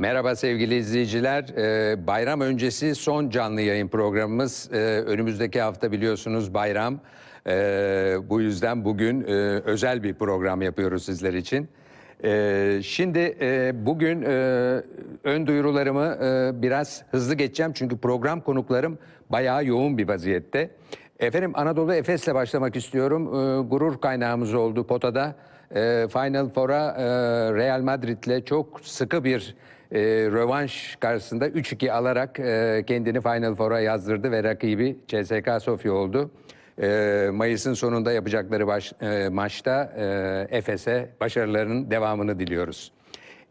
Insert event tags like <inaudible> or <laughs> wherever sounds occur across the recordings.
Merhaba sevgili izleyiciler. Ee, bayram öncesi son canlı yayın programımız. Ee, önümüzdeki hafta biliyorsunuz bayram. Ee, bu yüzden bugün e, özel bir program yapıyoruz sizler için. Ee, şimdi e, bugün e, ön duyurularımı e, biraz hızlı geçeceğim. Çünkü program konuklarım bayağı yoğun bir vaziyette. Efendim Anadolu Efes'le başlamak istiyorum. Ee, gurur kaynağımız oldu potada. Ee, Final Four'a e, Real Madrid'le çok sıkı bir e, rövanş karşısında 3-2 alarak e, kendini Final Four'a yazdırdı ve rakibi CSKA Sofya oldu. E, Mayıs'ın sonunda yapacakları baş, e, maçta e, Efes'e başarılarının devamını diliyoruz.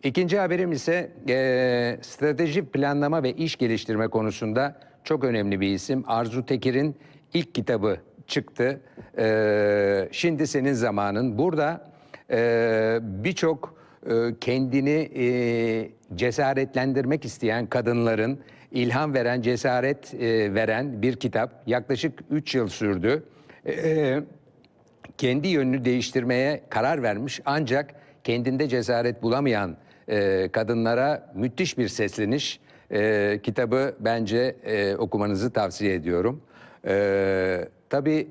İkinci haberim ise e, stratejik planlama ve iş geliştirme konusunda çok önemli bir isim. Arzu Tekir'in ilk kitabı çıktı. E, Şimdi senin zamanın. Burada e, birçok kendini e, cesaretlendirmek isteyen kadınların ilham veren, cesaret e, veren bir kitap. Yaklaşık 3 yıl sürdü. E, kendi yönünü değiştirmeye karar vermiş ancak kendinde cesaret bulamayan e, kadınlara müthiş bir sesleniş. E, kitabı bence e, okumanızı tavsiye ediyorum. E, tabii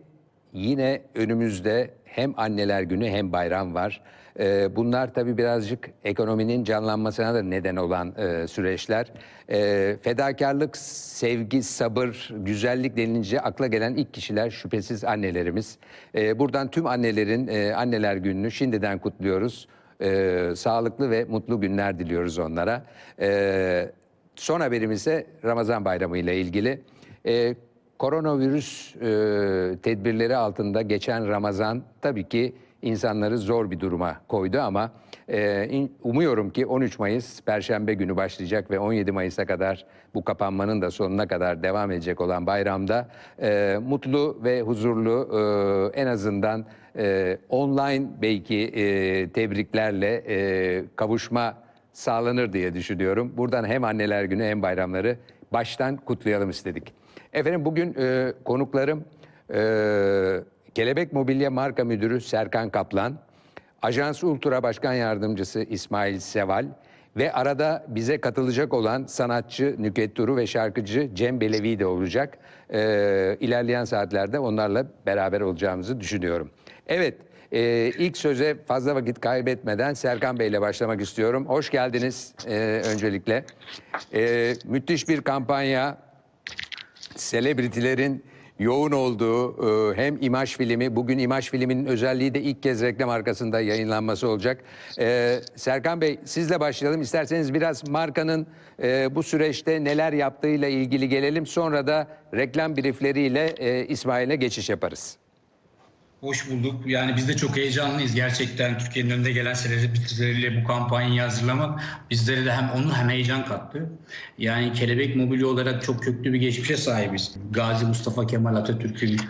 yine önümüzde hem anneler günü hem bayram var. E, bunlar tabii birazcık ekonominin canlanmasına da neden olan e, süreçler. E, fedakarlık, sevgi, sabır, güzellik denilince akla gelen ilk kişiler şüphesiz annelerimiz. E, buradan tüm annelerin e, anneler gününü şimdiden kutluyoruz. E, sağlıklı ve mutlu günler diliyoruz onlara. E, son haberimiz ise Ramazan Bayramı ile ilgili. E, koronavirüs e, tedbirleri altında geçen Ramazan tabii ki insanları zor bir duruma koydu ama e, umuyorum ki 13 Mayıs Perşembe günü başlayacak ve 17 Mayıs'a kadar bu kapanmanın da sonuna kadar devam edecek olan bayramda e, mutlu ve huzurlu e, en azından e, online belki e, tebriklerle e, kavuşma sağlanır diye düşünüyorum. Buradan hem anneler günü hem bayramları baştan kutlayalım istedik. Efendim bugün e, konuklarım e, Kelebek Mobilya Marka Müdürü Serkan Kaplan, Ajans Ultra Başkan Yardımcısı İsmail Seval ve arada bize katılacak olan sanatçı Nüket Duru ve şarkıcı Cem Belevi de olacak. E, ilerleyen saatlerde onlarla beraber olacağımızı düşünüyorum. Evet, e, ilk söze fazla vakit kaybetmeden Serkan Bey ile başlamak istiyorum. Hoş geldiniz e, öncelikle. E, müthiş bir kampanya, selebritilerin yoğun olduğu e, hem imaj filmi, bugün imaj filminin özelliği de ilk kez reklam arkasında yayınlanması olacak. E, Serkan Bey sizle başlayalım. İsterseniz biraz markanın e, bu süreçte neler yaptığıyla ilgili gelelim. Sonra da reklam briefleriyle e, İsmail'e geçiş yaparız. Hoş bulduk. Yani biz de çok heyecanlıyız. Gerçekten Türkiye'nin önünde gelen selebritileriyle bu kampanyayı hazırlamak bizlere de hem onu hem heyecan kattı. Yani Kelebek Mobilya olarak çok köklü bir geçmişe sahibiz. Gazi Mustafa Kemal Atatürk'ün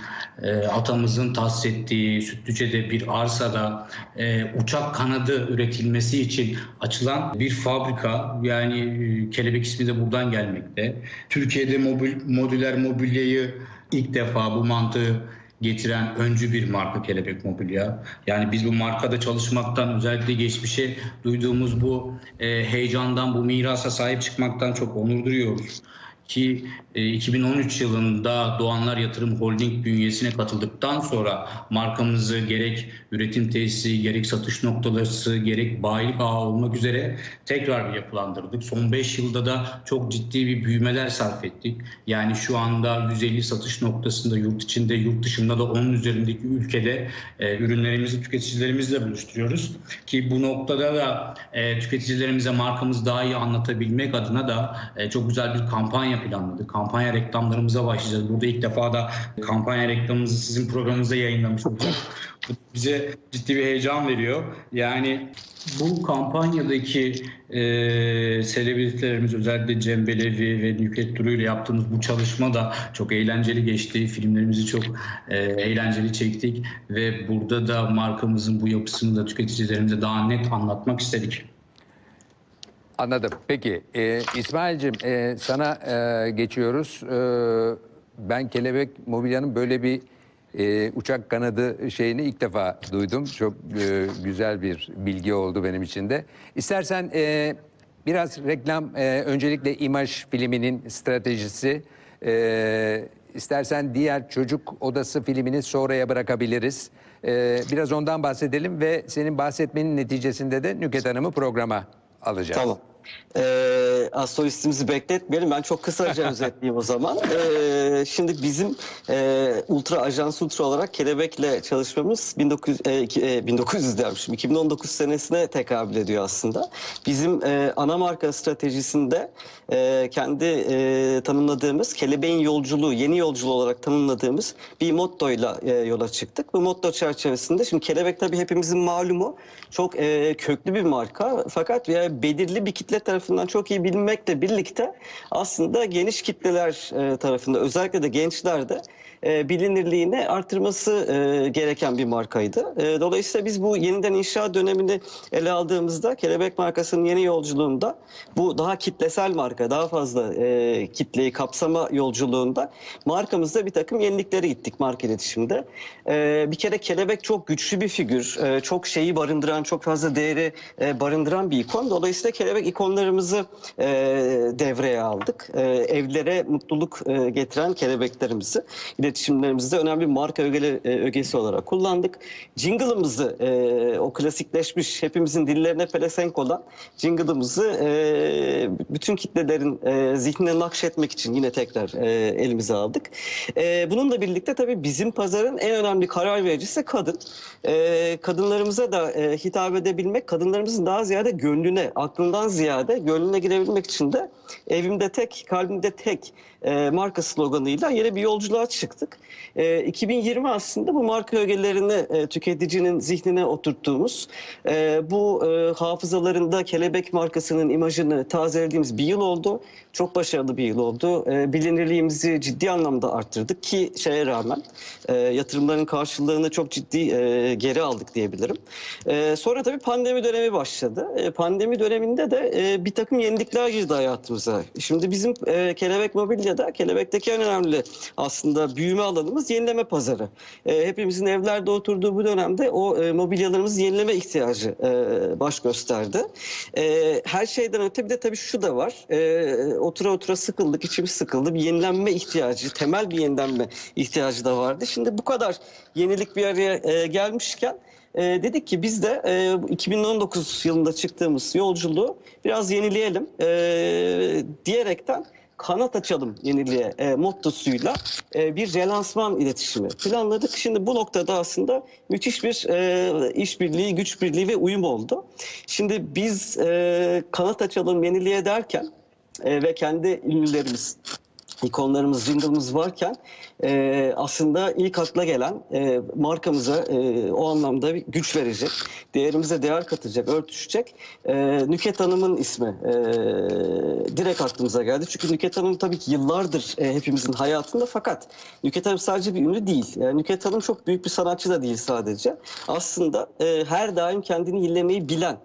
e, atamızın tahsis ettiği Sütlüce'de bir arsada e, uçak kanadı üretilmesi için açılan bir fabrika. Yani e, Kelebek ismi de buradan gelmekte. Türkiye'de mobil, modüler mobilyayı ilk defa bu mantığı getiren öncü bir marka Kelebek Mobilya. Yani biz bu markada çalışmaktan özellikle geçmişe duyduğumuz bu e, heyecandan, bu mirasa sahip çıkmaktan çok onur duyuyoruz. Ki e, 2013 yılında Doğanlar Yatırım Holding bünyesine katıldıktan sonra markamızı gerek üretim tesisi, gerek satış noktası, gerek bayilik ağı olmak üzere tekrar bir yapılandırdık. Son 5 yılda da çok ciddi bir büyümeler sarf ettik. Yani şu anda 150 satış noktasında yurt içinde, yurt dışında da onun üzerindeki ülkede e, ürünlerimizi tüketicilerimizle buluşturuyoruz. Ki bu noktada da e, tüketicilerimize markamızı daha iyi anlatabilmek adına da e, çok güzel bir kampanya planladık. Kampanya reklamlarımıza başlayacağız. Burada ilk defa da kampanya reklamımızı sizin programınızda yayınlamış olacağız. Bu bize ciddi bir heyecan veriyor. Yani bu kampanyadaki e, selebritilerimiz özellikle Cem Belevi ve Nükhet Duru ile yaptığımız bu çalışma da çok eğlenceli geçti. Filmlerimizi çok e, eğlenceli çektik ve burada da markamızın bu yapısını da tüketicilerimize daha net anlatmak istedik. Anladım. Peki e, İsmail'cim e, sana e, geçiyoruz. E, ben Kelebek Mobilya'nın böyle bir e, uçak kanadı şeyini ilk defa duydum. Çok e, güzel bir bilgi oldu benim için de. İstersen e, biraz reklam, e, öncelikle imaj filminin stratejisi. E, istersen diğer çocuk odası filmini sonraya bırakabiliriz. E, biraz ondan bahsedelim ve senin bahsetmenin neticesinde de Nüket Hanım'ı programa alacağız. Tamam. Ee, astrolistimizi bekletmeyelim. Ben çok kısaca özetleyeyim o zaman. Ee, şimdi bizim e, Ultra Ajans Ultra olarak Kelebek'le çalışmamız 19, e, e, 1900 dermişim. 2019 senesine tekabül ediyor aslında. Bizim e, ana marka stratejisinde e, kendi e, tanımladığımız Kelebeğin yolculuğu, yeni yolculuğu olarak tanımladığımız bir mottoyla e, yola çıktık. Bu motto çerçevesinde şimdi Kelebek tabii hepimizin malumu çok e, köklü bir marka fakat e, belirli bir kitle tarafından çok iyi bilinmekle birlikte aslında geniş kitleler e, tarafında özellikle de gençlerde e, bilinirliğini artırması e, gereken bir markaydı. E, dolayısıyla biz bu yeniden inşa dönemini ele aldığımızda Kelebek markasının yeni yolculuğunda bu daha kitlesel marka, daha fazla e, kitleyi kapsama yolculuğunda markamızda bir takım yeniliklere gittik marka iletişimde. E, bir kere Kelebek çok güçlü bir figür, e, çok şeyi barındıran, çok fazla değeri e, barındıran bir ikon. Dolayısıyla Kelebek ikonlarımızı e, devreye aldık. E, evlere mutluluk e, getiren kelebeklerimizi iletişimlerimizde önemli bir marka ögeli, e, ögesi olarak kullandık. Jingle'ımızı e, o klasikleşmiş hepimizin dillerine pelesenk olan jingle'ımızı e, bütün kitlelerin e, zihnine nakşetmek için yine tekrar e, elimize aldık. E, bununla birlikte tabii bizim pazarın en önemli karar vericisi kadın. E, kadınlarımıza da e, hitap edebilmek, kadınlarımızın daha ziyade gönlüne, aklından ziyade gönlüne girebilmek için de evimde tek, kalbimde tek e, marka sloganıyla yeni bir yolculuğa çıktık. E, 2020 aslında bu marka ögelerini e, tüketicinin zihnine oturttuğumuz, e, bu e, hafızalarında kelebek markasının imajını tazelediğimiz bir yıl oldu. Çok başarılı bir yıl oldu. E, bilinirliğimizi ciddi anlamda arttırdık ki şeye rağmen e, yatırımların karşılığını çok ciddi e, geri aldık diyebilirim. E, sonra tabii pandemi dönemi başladı. E, pandemi döneminde de e, bir takım yenilikler girdi hayatımıza. Şimdi bizim e, Kelebek Mobilya'da, Kelebek'teki en önemli aslında büyüme alanımız yenileme pazarı. E, hepimizin evlerde oturduğu bu dönemde o e, mobilyalarımızı yenileme ihtiyacı e, baş gösterdi. E, her şeyden öte bir de tabii şu da var. E, otura otura sıkıldık, içimiz sıkıldı. Bir yenilenme ihtiyacı, temel bir yenilenme ihtiyacı da vardı. Şimdi bu kadar yenilik bir araya e, gelmişken e, dedik ki biz de e, 2019 yılında çıktığımız yolculuğu biraz yenileyelim e, diyerekten kanat açalım yeniliğe e, mottosuyla e, bir relansman iletişimi planladık. Şimdi bu noktada aslında müthiş bir e, işbirliği, güç birliği ve uyum oldu. Şimdi biz e, kanat açalım yeniliğe derken e, ve kendi ünlülerimiz ikonlarımız, jingle'ımız varken e, aslında ilk akla gelen e, markamıza e, o anlamda bir güç verecek, değerimize değer katacak, örtüşecek e, Nüket Hanım'ın ismi e, direkt aklımıza geldi. Çünkü Nüket Hanım tabii ki yıllardır e, hepimizin hayatında fakat Nüket Hanım sadece bir ünlü değil. Yani Nüket Hanım çok büyük bir sanatçı da değil sadece. Aslında e, her daim kendini yenilemeyi bilen,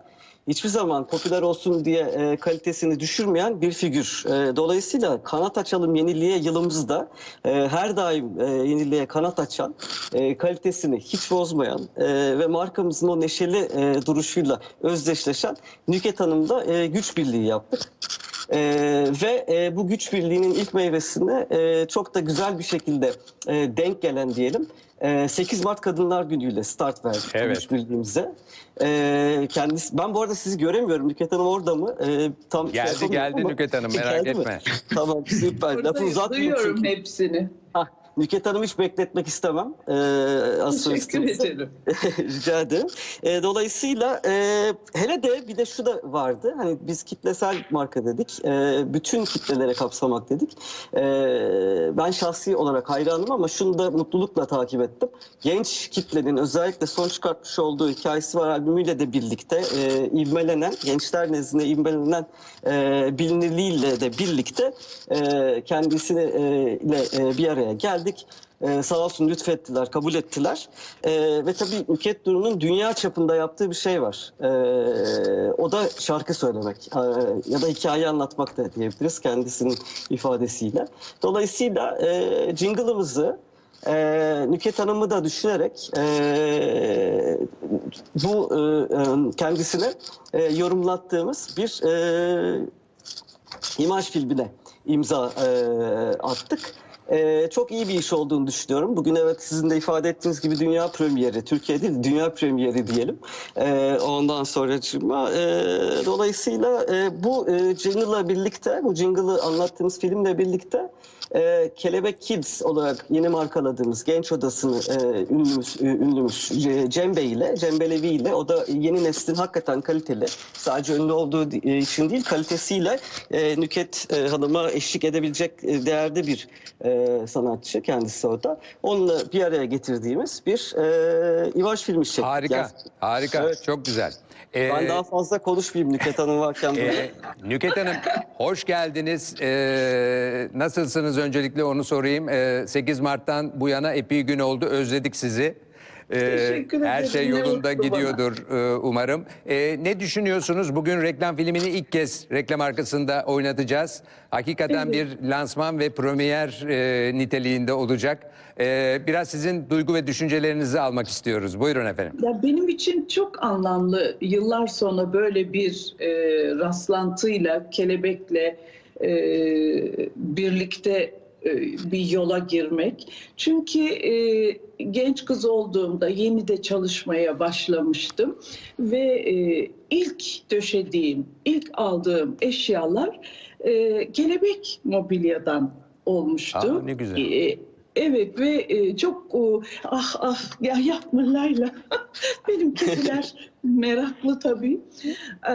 hiçbir zaman popüler olsun diye e, kalitesini düşürmeyen bir figür. E, dolayısıyla kanat açalım yeniliğe yılımızda e, her daim e, yeniliğe kanat açan, e, kalitesini hiç bozmayan e, ve markamızın o neşeli e, duruşuyla özdeşleşen Nüket Hanım'da e, güç birliği yaptık. E, ve e, bu güç birliğinin ilk meyvesini e, çok da güzel bir şekilde e, denk gelen diyelim. E, 8 Mart Kadınlar Günü'yle start verdik Evet. güç birliğimize. E, kendisi, ben bu arada sizi göremiyorum. Nüket Hanım orada mı? E, tam şey Geldi geldi Nüket Hanım merak Geldi mi? etme. Tamam süper. Lafı duyuyorum çünkü. hepsini. Hah, Nüket Hanım'ı hiç bekletmek istemem. E, Teşekkür ederim. <laughs> Rica ederim. E, dolayısıyla e, hele de bir de şu da vardı. Hani biz kitlesel marka dedik. E, bütün kitlelere kapsamak dedik. E, ben şahsi olarak hayranım ama şunu da mutlulukla takip ettim. Genç kitlenin özellikle son çıkartmış olduğu Hikayesi Var albümüyle de birlikte e, ivmelenen, gençler nezdinde ivmelenen e, bilinirliğiyle de birlikte e, kendisini e, e, bir araya geldik. Ee, sağ olsun lütfettiler, kabul ettiler. Ee, ve tabii Nüket Duru'nun dünya çapında yaptığı bir şey var. Ee, o da şarkı söylemek ee, ya da hikaye anlatmak da diyebiliriz kendisinin ifadesiyle. Dolayısıyla e, jingle'ımızı e, Nüket Hanım'ı da düşünerek e, bu e, e, kendisine e, yorumlattığımız bir e, imaj filmine imza e, attık. E, çok iyi bir iş olduğunu düşünüyorum. Bugün evet sizin de ifade ettiğiniz gibi dünya premieri, Türkiye değil dünya premieri diyelim. E, ondan sonra e, dolayısıyla e, bu e, jingle'la birlikte, bu jingle'ı anlattığımız filmle birlikte e, Kelebek Kids olarak yeni markaladığımız genç odasını e, ünlümüz, e, ünlümüz Ce- Cem Bey ile, Cem Belevi ile o da yeni neslin hakikaten kaliteli, sadece ünlü olduğu e, için değil kalitesiyle e, Nüket e, Hanım'a eşlik edebilecek e, değerde bir e, sanatçı kendisi o da. Onunla bir araya getirdiğimiz bir e, imaj filmi çektik. Harika, Yani harika. Evet. Çok güzel. Ee, ben daha fazla konuşmayayım Nüket Hanım varken. e, Nüket Hanım, hoş geldiniz. Ee, nasılsınız öncelikle onu sorayım. Ee, 8 Mart'tan bu yana epey gün oldu, özledik sizi. Ee, her şey yolunda mutlu bana. gidiyordur e, umarım. Ee, ne düşünüyorsunuz? Bugün reklam filmini ilk kez reklam arkasında oynatacağız. Hakikaten Evet. bir lansman ve premier e, niteliğinde olacak. Ee, biraz sizin duygu ve düşüncelerinizi almak istiyoruz. Buyurun efendim. Ya benim için çok anlamlı yıllar sonra böyle bir e, rastlantıyla, kelebekle e, birlikte bir yola girmek. Çünkü e, genç kız olduğumda yeni de çalışmaya başlamıştım ve e, ilk döşediğim, ilk aldığım eşyalar e, kelebek mobilyadan olmuştu. Aa, ne güzel. E, Evet ve e, çok o, ah ah ya yapma Layla. <laughs> Benim kediler <laughs> meraklı tabii. Ee,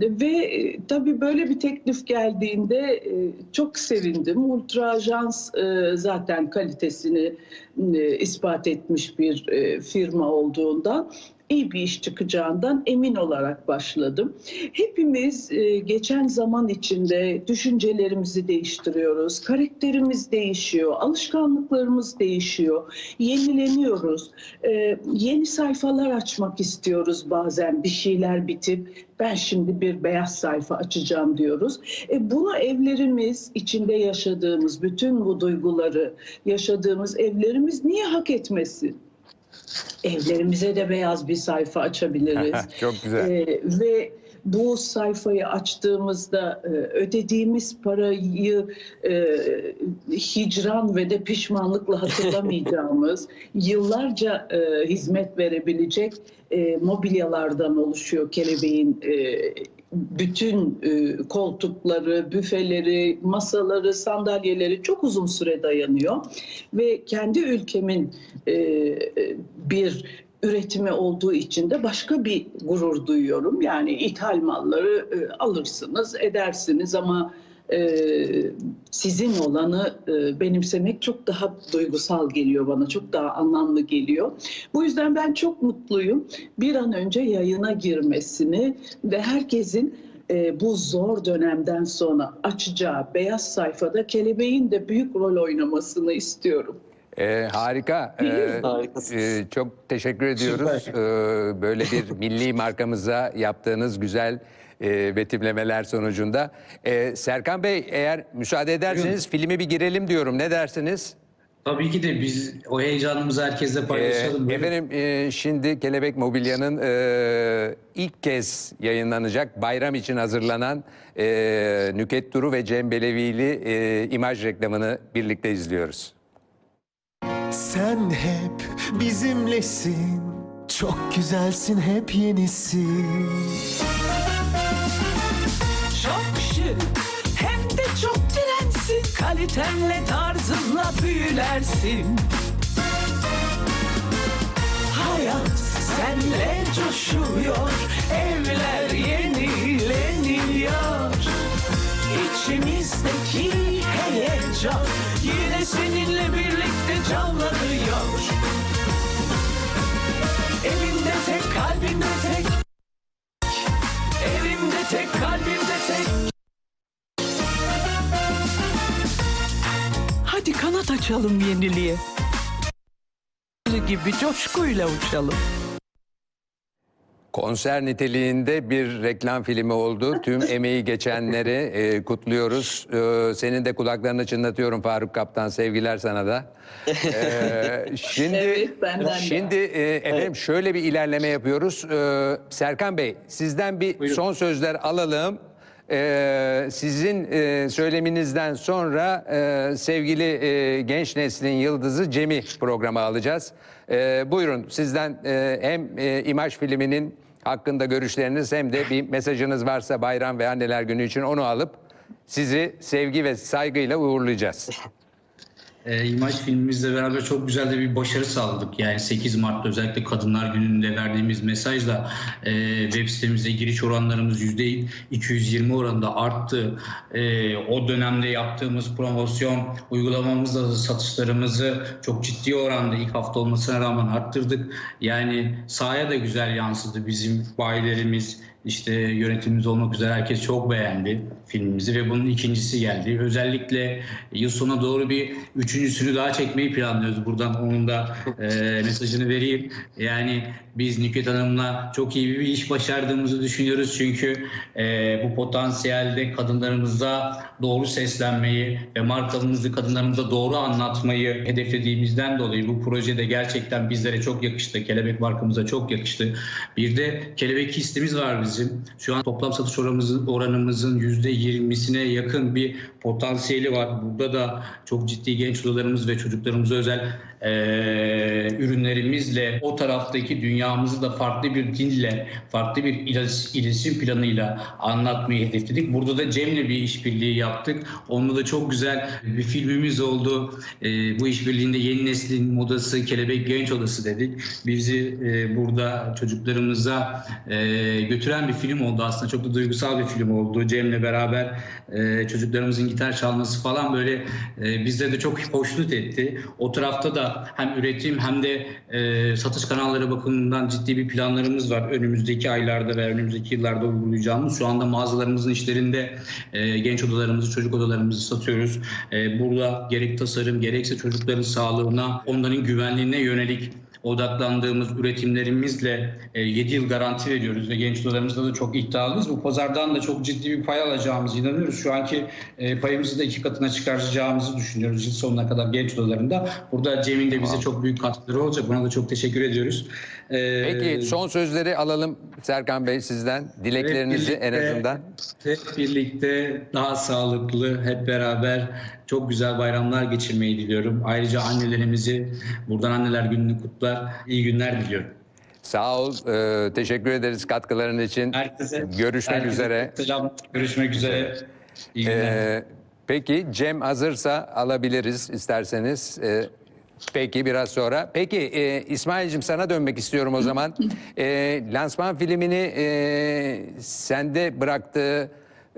ve e, tabii böyle bir teklif geldiğinde e, çok sevindim. Ultra Ajans e, zaten kalitesini e, ispat etmiş bir e, firma olduğundan iyi bir iş çıkacağından emin olarak başladım. Hepimiz e, geçen zaman içinde düşüncelerimizi değiştiriyoruz, karakterimiz değişiyor, alışkanlıklarımız değişiyor, yenileniyoruz. E, yeni sayfalar açmak istiyoruz bazen bir şeyler bitip ben şimdi bir beyaz sayfa açacağım diyoruz. E, bunu evlerimiz içinde yaşadığımız bütün bu duyguları yaşadığımız evlerimiz niye hak etmesin? Evlerimize de beyaz bir sayfa açabiliriz. <laughs> Çok güzel. Ee, ve bu sayfayı açtığımızda e, ödediğimiz parayı e, hicran ve de pişmanlıkla hatırlamayacağımız <laughs> yıllarca e, hizmet verebilecek e, mobilyalardan oluşuyor kelebeğin e, bütün e, koltukları, büfeleri, masaları, sandalyeleri çok uzun süre dayanıyor ve kendi ülkemin e, bir üretimi olduğu için de başka bir gurur duyuyorum. Yani ithal malları e, alırsınız, edersiniz ama sizin olanı e, benimsemek çok daha duygusal geliyor bana, çok daha anlamlı geliyor. Bu yüzden ben çok mutluyum. Bir an önce yayına girmesini ve herkesin e, bu zor dönemden sonra açacağı beyaz sayfada kelebeğin de büyük rol oynamasını istiyorum. Ee, harika. Ee, Harikasınız. e, çok teşekkür ediyoruz. Ee, böyle bir milli markamıza yaptığınız güzel e, betimlemeler sonucunda. Ee, Serkan Bey eğer müsaade ederseniz filmi bir girelim diyorum. Ne dersiniz? Tabii ki de biz o heyecanımızı herkesle Ee, paylaşalım. Böyle efendim e, şimdi Kelebek Mobilya'nın e, ilk kez yayınlanacak bayram için hazırlanan e, Nüket Duru ve Cem Belevi'li e, imaj reklamını birlikte izliyoruz. Sen hep bizimlesin Çok güzelsin hep yenisin Kalitenle tarzınla büyülersin Hayat senle coşuyor Evler yenileniyor. İçimizdeki heyecan Yine seninle birlikte canlanıyor. Evimde tek kalbimde tek Hadi kanat açalım yeniliğe. gibi coşkuyla uçalım. Konser niteliğinde bir reklam filmi oldu. Tüm <laughs> emeği geçenleri e, kutluyoruz. E, senin de kulaklarını çınlatıyorum Faruk Kaptan. Sevgiler sana da. E, <laughs> şimdi Evet, benden şimdi e, efendim şöyle bir ilerleme yapıyoruz. E, Serkan Bey sizden bir son sözler alalım. E, sizin e, söyleminizden sonra e, sevgili e, genç neslin yıldızı Cem'i programa alacağız. E, buyurun sizden e, hem e, imaj filminin hakkında görüşleriniz hem de bir mesajınız varsa bayram ve anneler günü için onu alıp sizi sevgi ve saygıyla uğurlayacağız. E, imaj filmimizle beraber çok güzel de bir başarı sağladık. Yani 8 Mart'ta özellikle Kadınlar Günü'nde verdiğimiz mesajla e, web sitemize giriş oranlarımız %220 oranında arttı. E, o dönemde yaptığımız promosyon uygulamamızla satışlarımızı çok ciddi oranda ilk hafta olmasına rağmen arttırdık. Yani sahaya da güzel yansıdı bizim bayilerimiz, işte yönetimimiz olmak üzere herkes çok beğendi filmimizi ve bunun ikincisi geldi. Özellikle yıl sonuna doğru bir üçüncüsünü daha çekmeyi planlıyoruz. Buradan onun da e, <laughs> mesajını vereyim. Yani biz Nükhet Hanım'la çok iyi bir iş başardığımızı düşünüyoruz. Çünkü e, bu potansiyelde kadınlarımıza doğru seslenmeyi ve markamızı kadınlarımıza doğru anlatmayı hedeflediğimizden dolayı bu projede gerçekten bizlere çok yakıştı. Kelebek markamıza çok yakıştı. Bir de kelebek hissimiz var bizim. Şu an toplam satış oranımızın, oranımızın %20'sine yakın bir potansiyeli var. Burada da çok ciddi genç odalarımız ve çocuklarımıza özel eee, ürünlerimizle o taraftaki dünyamızı da farklı bir dille, farklı bir ilet- iletişim planıyla anlatmayı hedefledik. Burada da Cem'le bir işbirliği yaptık. Onunla da çok güzel bir filmimiz oldu. Eee, bu işbirliğinde yeni neslin modası Kelebek Genç Odası dedik. Bizi eee, burada çocuklarımıza eee, götüren bir film oldu aslında. Çok da duygusal bir film oldu. Cem'le beraber eee, çocuklarımızın gitar çalması falan böyle eee bizde de çok hoşnut etti. O tarafta da hem üretim hem de eee, satış kanalları bakımından ciddi bir planlarımız var. Önümüzdeki aylarda ve önümüzdeki yıllarda uygulayacağımız. Şu anda mağazalarımızın işlerinde eee, genç odalarımızı, çocuk odalarımızı satıyoruz. Eee, burada gerek tasarım gerekse çocukların sağlığına, onların güvenliğine yönelik odaklandığımız üretimlerimizle 7 yıl garanti veriyoruz ve genç odalarımızda da çok iddialıyız. Bu pazardan da çok ciddi bir pay alacağımızı inanıyoruz. Şu anki e, payımızı da iki katına çıkaracağımızı düşünüyoruz yıl sonuna kadar genç odalarında. Burada Cem'in de bize çok büyük katkıları olacak. Buna da çok teşekkür ediyoruz. Ee, Peki son sözleri alalım Serkan Bey sizden. Dileklerinizi en birlikte- azından. Hep birlikte daha sağlıklı, hep beraber çok güzel bayramlar geçirmeyi diliyorum. Ayrıca annelerimizi buradan anneler gününü kutlar. İyi günler diliyorum. Sağ ol. e, teşekkür ederiz katkıların için. Herkese Görüşmek herkese üzere. Selam. Görüşmek üzere. İyi günler. Ee, peki Cem hazırsa alabiliriz isterseniz. Ee, peki biraz sonra. Peki e, İsmail'cim sana dönmek istiyorum o zaman. Ee, <laughs> lansman filmini e, sende bıraktığı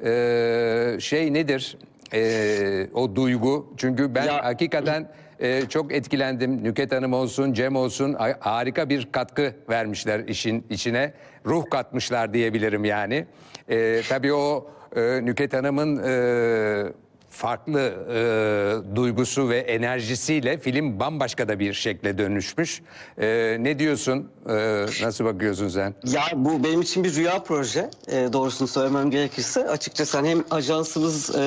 e, şey nedir? E, o duygu. Çünkü ben Ya- hakikaten e, çok etkilendim. Nüket Hanım olsun, Cem olsun ha- harika bir katkı vermişler işin içine. Ruh katmışlar diyebilirim yani. E, tabii o e, Nüket Hanım'ın e, farklı e, duygusu ve enerjisiyle film bambaşka da bir şekle dönüşmüş. E, ne diyorsun? E, nasıl bakıyorsun sen? Ya bu benim için bir rüya proje. E, doğrusunu söylemem gerekirse. Açıkçası hani hem ajansımız e,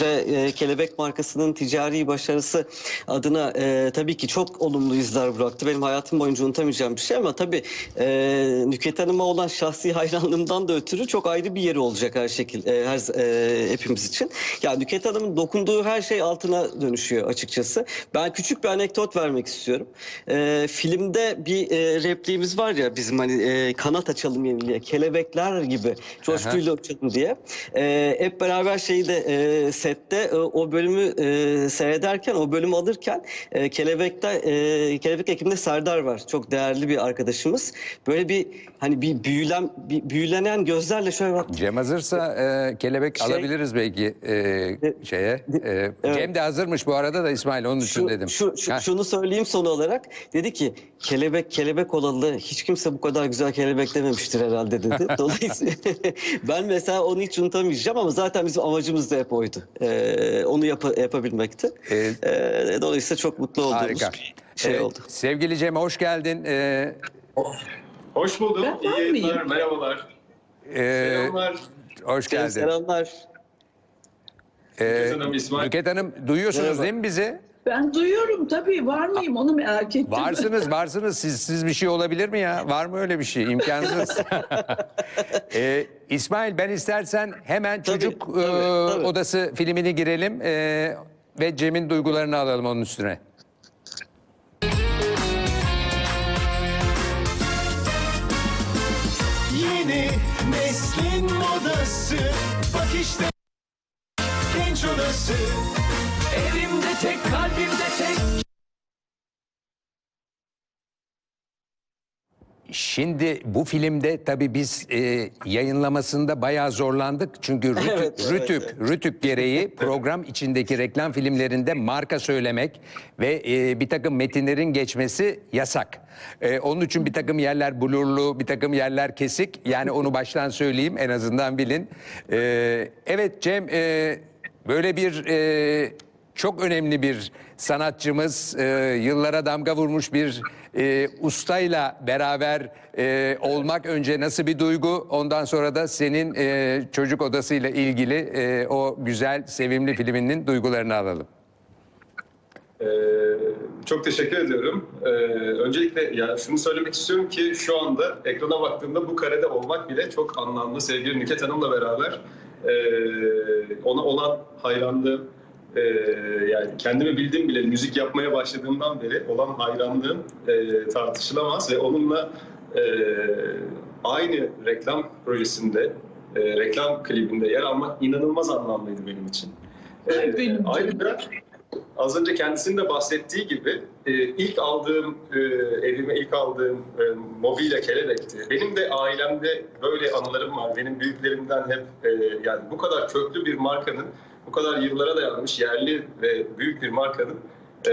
ve e, Kelebek markasının ticari başarısı adına e, tabii ki çok olumlu izler bıraktı. Benim hayatım boyunca unutamayacağım bir şey ama tabii e, Nükhet Hanım'a olan şahsi <laughs> hayranlığımdan da ötürü çok ayrı bir yeri olacak her şekil e, her e, hepimiz için. Ya Nükhet Hanım'ın dokunduğu her şey altına dönüşüyor açıkçası. Ben küçük bir anekdot vermek istiyorum. E, filmde bir e, repliğimiz var ya bizim hani e, kanat açalım yeniliğe, kelebekler gibi coşkuyla uçalım diye. E, hep beraber şeyi de e, sette e, o bölümü e, seyrederken, o bölümü alırken e, kelebekte e, kelebek ekibinde Serdar var. Çok değerli bir arkadaşımız. Böyle bir hani bir büyülen bir büyülenen gözlerle şöyle bak Cem hazırsa e, kelebek Şey- alabiliriz belki e, şeye. E, Evet. Cem de hazırmış bu arada da İsmail onun için Şu, dedim. şu, şu- Ha. şunu söyleyeyim son olarak. Dedi ki kelebek kelebek olalı hiç kimse bu kadar güzel kelebek dememiştir herhalde dedi. <laughs> Dolayısıyla <laughs> ben mesela onu hiç unutamayacağım ama zaten bizim amacımız da hep oydu. Ee, onu yapa- yapabilmekti. Ee, Ee, dolayısıyla çok mutlu olduğumuz Harika. bir şey Ee, oldu. Sevgili Cem hoş geldin. Ee, Hoş buldum. Ben İyi yayınlar. Merhabalar. Ee, Selamlar. hoş geldin. selamlar. Ee, Hanım, İsmail. Nüket Hanım duyuyorsunuz Merhaba. değil mi bizi? Ben duyuyorum tabii var mıyım onu merak ettim. Varsınız, <laughs> varsınız. Siz, siz bir şey olabilir mi ya? Var mı öyle bir şey? İmkansız. <laughs> Ee, İsmail ben istersen hemen Tabii, çocuk tabii, e, tabii. odası filmini girelim e, ve Cem'in duygularını alalım onun üstüne. Yeni neslin modası Bak işte odası Evimde tek kalbimde tek Şimdi bu filmde tabii biz e, yayınlamasında bayağı zorlandık. Çünkü Rütük, Evet, evet, Rütük, evet. Rütük gereği program içindeki reklam filmlerinde marka söylemek ve e, bir takım metinlerin geçmesi yasak. E, onun için bir takım yerler blurlu, bir takım yerler kesik. Yani onu baştan söyleyeyim en azından bilin. E, evet Cem e, böyle bir... E, çok önemli bir sanatçımız, e, yıllara damga vurmuş bir e, ustayla beraber e, olmak önce nasıl bir duygu? Ondan sonra da senin e, çocuk odasıyla ilgili e, o güzel, sevimli filminin duygularını alalım. Ee, çok teşekkür ediyorum. Ee, öncelikle ya şunu söylemek istiyorum ki şu anda ekrana baktığımda bu karede olmak bile çok anlamlı. Sevgili Nüket Hanım'la beraber ee, ona olan hayranlığım, ee, yani kendimi bildiğim bile müzik yapmaya başladığımdan beri olan hayranlığım ee, tartışılamaz ve onunla ee, aynı reklam projesinde, ee, reklam klibinde yer almak inanılmaz anlamlıydı benim için. Canım. ayrıca az önce kendisinin de bahsettiği gibi e, ilk aldığım e, evime ilk aldığım e, mobilya kelebekti. Benim de ailemde böyle anılarım var. Benim büyüklerimden hep e, yani bu kadar köklü bir markanın bu kadar yıllara dayanmış yerli ve büyük bir markanın e,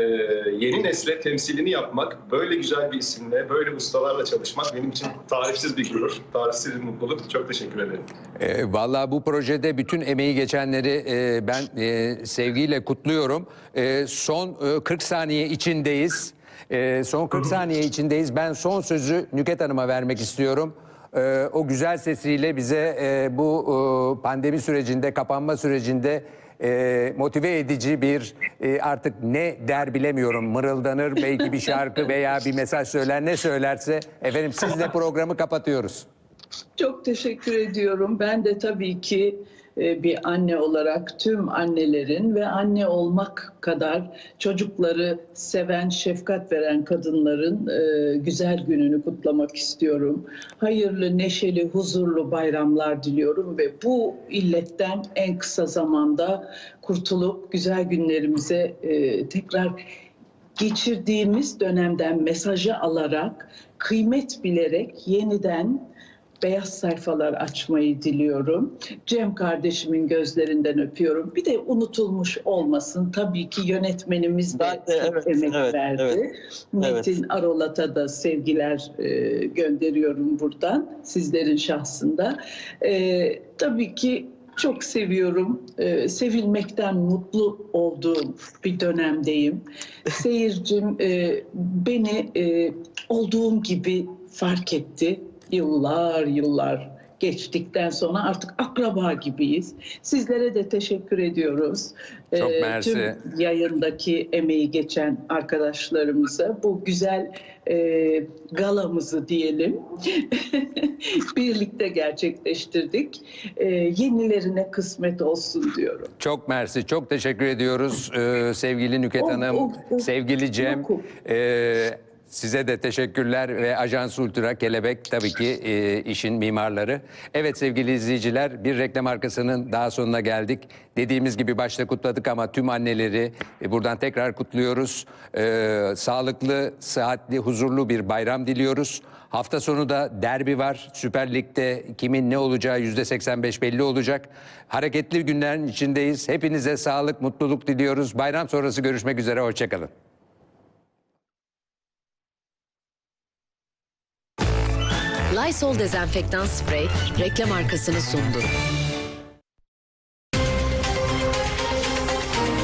yeni nesle temsilini yapmak, böyle güzel bir isimle, böyle ustalarla çalışmak benim için tarifsiz bir gurur, tarifsiz bir mutluluk. Çok teşekkür ederim. E, vallahi bu projede bütün emeği geçenleri e, ben e, sevgiyle kutluyorum. E, son e, 40 saniye içindeyiz. E, son 40 saniye içindeyiz. Ben son sözü Nüket Hanım'a vermek istiyorum. E, o güzel sesiyle bize e, bu e, pandemi sürecinde, kapanma sürecinde e, motive edici bir e, artık ne der bilemiyorum mırıldanır belki bir şarkı <laughs> veya bir mesaj söyler ne söylerse efendim sizle programı kapatıyoruz. Çok teşekkür ediyorum. Ben de tabii ki bir anne olarak tüm annelerin ve anne olmak kadar çocukları seven, şefkat veren kadınların e, güzel gününü kutlamak istiyorum. Hayırlı, neşeli, huzurlu bayramlar diliyorum ve bu illetten en kısa zamanda kurtulup güzel günlerimize e, tekrar geçirdiğimiz dönemden mesajı alarak, kıymet bilerek yeniden beyaz sayfalar açmayı diliyorum. Cem kardeşimin gözlerinden öpüyorum. Bir de unutulmuş olmasın. Tabii ki yönetmenimiz de evet, emek evet, verdi. evet. Metin Arolat'a da sevgiler e, gönderiyorum buradan sizlerin şahsında. E, tabii ki çok seviyorum. E, sevilmekten mutlu olduğum bir dönemdeyim. Seyircim e, beni e, olduğum gibi fark etti. Yıllar yıllar geçtikten sonra artık akraba gibiyiz. Sizlere de teşekkür ediyoruz. Çok E, mersi. Tüm yayındaki emeği geçen arkadaşlarımıza bu güzel e, galamızı diyelim <laughs> birlikte gerçekleştirdik. E, yenilerine kısmet olsun diyorum. Çok mersi, çok teşekkür ediyoruz Ee, sevgili Nüket Oh, Hanım, oh, oh. sevgili Cem. Yokum. Ee, size de teşekkürler ve Ajans Ultra Kelebek tabii ki e, işin mimarları. Evet sevgili izleyiciler bir reklam arkasının daha sonuna geldik. Dediğimiz gibi başta kutladık ama tüm anneleri e, buradan tekrar kutluyoruz. Ee, sağlıklı, sıhhatli, huzurlu bir bayram diliyoruz. Hafta sonu da derbi var. Süper Lig'de kimin ne olacağı yüzde 85 belli olacak. Hareketli günlerin içindeyiz. Hepinize sağlık, mutluluk diliyoruz. Bayram sonrası görüşmek üzere. Hoşçakalın. Lysol dezenfektan sprey reklam arkasını sundu.